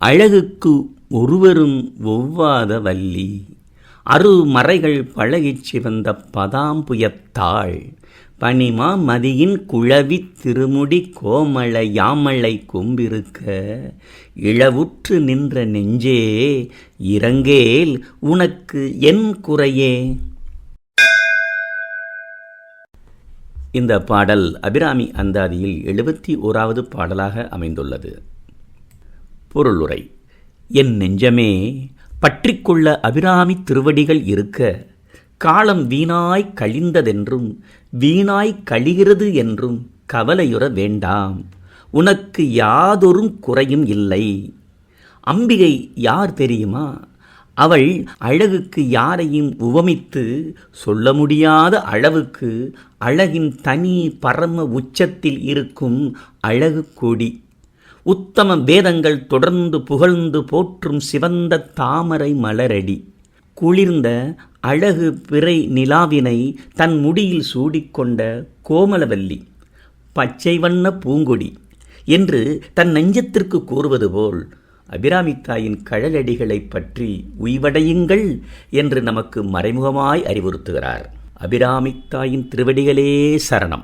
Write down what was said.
அழகுக்கு ஒருவரும் ஒவ்வாத வள்ளி. அருமறைகள் பழகிச் சிவந்த பதாம்புயத்தாள். பனிமா மதியின் குழவி திருமுடி கோமள யாமளை கொம்பிருக்க. இழவுற்று நின்ற நெஞ்சே இறங்கேல் உனக்கு என் குறையே. இந்த பாடல் அபிராமி அந்தாதியில் எழுபத்தி ஓராவது பாடலாக அமைந்துள்ளது. பொருளுரை. என் நெஞ்சமே பற்றிக்கொள்ள அபிராமி திருவடிகள் இருக்க காலம் வீணாய் கழிந்ததென்றும் வீணாய் கழிகிறது என்றும் கவலையுற வேண்டாம். உனக்கு யாதொரும் குறையும் இல்லை. அம்பிகை யார் தெரியுமா? அவள் அழகுக்கு யாரையும் உவமித்து சொல்ல முடியாத அளவுக்கு அழகின் தனி பரம உச்சத்தில் இருக்கும் அழகு கொடி. உத்தம வேதங்கள் தொடர்ந்து புகழ்ந்து போற்றும் சிவந்த தாமரை மலரடி. குளிர்ந்த அழகு பிறை நிலாவினை தன் முடியில் சூடிக்கொண்ட கோமலவல்லி. பச்சை வண்ண பூங்கொடி என்று தன் நெஞ்சத்திற்கு கூறுவது போல் அபிராமித்தாயின் கழலடிகளைப் பற்றி உய்வடையுங்கள் என்று நமக்கு மறைமுகமாய் அறிவுறுத்துகிறார். அபிராமித்தாயின் திருவடிகளே சரணம்.